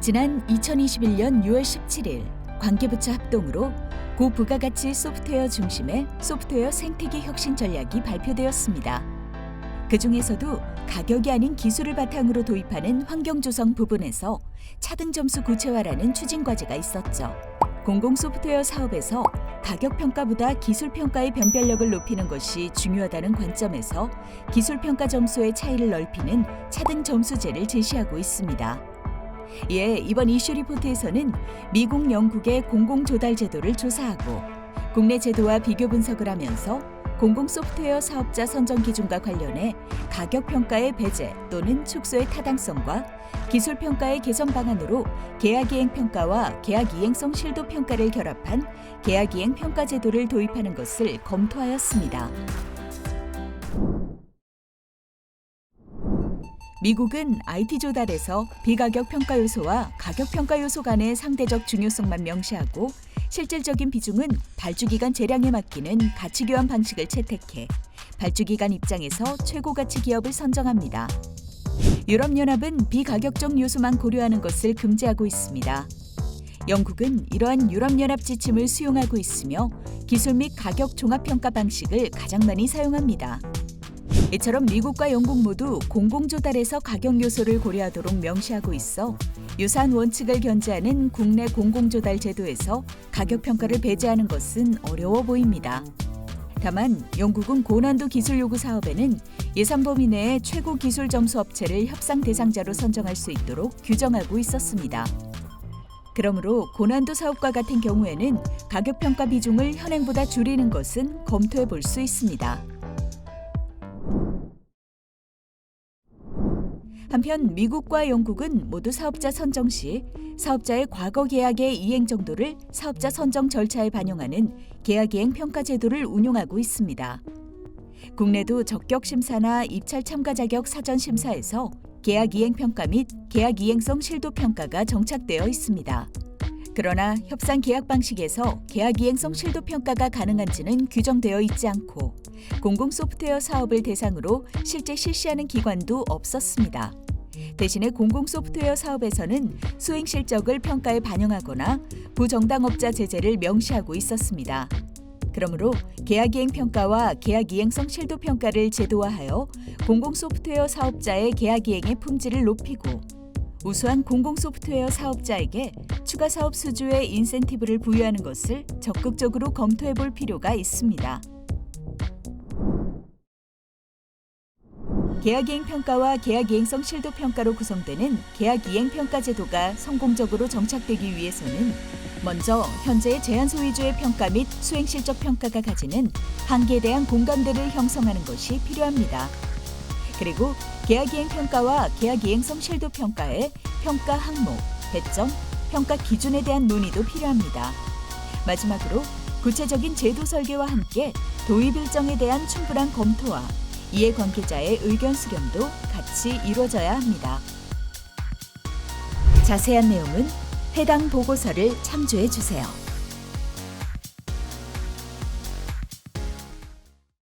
지난 2021년 6월 17일 관계부처 합동으로 고부가가치 소프트웨어 중심의 소프트웨어 생태계 혁신 전략이 발표되었습니다. 그 중에서도 가격이 아닌 기술을 바탕으로 도입하는 환경 조성 부분에서 차등 점수 구체화라는 추진 과제가 있었죠. 공공 소프트웨어 사업에서 가격 평가보다 기술 평가의 변별력을 높이는 것이 중요하다는 관점에서 기술 평가 점수의 차이를 넓히는 차등 점수제를 제시하고 있습니다. 이에 이번 이슈 리포트에서는 미국 영국의 공공 조달 제도를 조사하고 국내 제도와 비교 분석을 하면서 공공 소프트웨어 사업자 선정 기준과 관련해 가격 평가의 배제 또는 축소의 타당성과 기술 평가의 개선 방안으로 계약 이행 평가와 계약 이행성 실도 평가를 결합한 계약 이행 평가 제도를 도입하는 것을 검토하였습니다. 미국은 IT 조달에서 비가격 평가 요소와 가격 평가 요소 간의 상대적 중요성만 명시하고 실질적인 비중은 발주기간 재량에 맡기는 가치 교환 방식을 채택해 발주기간 입장에서 최고 가치 기업을 선정합니다. 유럽연합은 비가격적 요소만 고려하는 것을 금지하고 있습니다. 영국은 이러한 유럽연합 지침을 수용하고 있으며 기술 및 가격 종합 평가 방식을 가장 많이 사용합니다. 이처럼 미국과 영국 모두 공공 조달에서 가격 요소를 고려하도록 명시하고 있어 유사한 원칙을 견지하는 국내 공공 조달 제도에서 가격 평가를 배제하는 것은 어려워 보입니다. 다만 영국은 고난도 기술 요구 사업에는 예산 범위 내에 최고 기술 점수 업체를 협상 대상자로 선정할 수 있도록 규정하고 있었습니다. 그러므로 고난도 사업과 같은 경우에는 가격 평가 비중을 현행보다 줄이는 것은 검토해 볼 수 있습니다. 한편 미국과 영국은 모두 사업자 선정 시 사업자의 과거 계약의 이행 정도를 사업자 선정 절차에 반영하는 계약 이행 평가 제도를 운용하고 있습니다. 국내도 적격 심사나 입찰 참가 자격 사전 심사에서 계약 이행 평가 및 계약 이행성 실도 평가가 정착되어 있습니다. 그러나 협상 계약 방식에서 계약 이행성 실도 평가가 가능한지는 규정되어 있지 않고 공공 소프트웨어 사업을 대상으로 실제 실시하는 기관도 없었습니다. 대신에 공공 소프트웨어 사업에서는 수행 실적을 평가에 반영하거나 부정당업자 제재를 명시하고 있었습니다. 그러므로 계약 이행 평가와 계약 이행성 실도 평가를 제도화하여 공공 소프트웨어 사업자의 계약 이행의 품질을 높이고 우수한 공공 소프트웨어 사업자에게 추가 사업 수주의 인센티브를 부여하는 것을 적극적으로 검토해 볼 필요가 있습니다. 계약 이행 평가와 계약 이행성 실도 평가로 구성되는 계약 이행 평가 제도가 성공적으로 정착되기 위해서는 먼저 현재의 제한 소유주의 평가 및 수행 실적 평가가 가지는 한계에 대한 공감대를 형성하는 것이 필요합니다. 그리고 계약 이행 평가와 계약 이행 성 실도 평가의 평가 항목, 배점, 평가 기준에 대한 논의도 필요합니다. 마지막으로 구체적인 제도 설계와 함께 도입 일정에 대한 충분한 검토와 이해관계자의 의견 수렴도 같이 이루어져야 합니다. 자세한 내용은 해당 보고서를 참조해 주세요.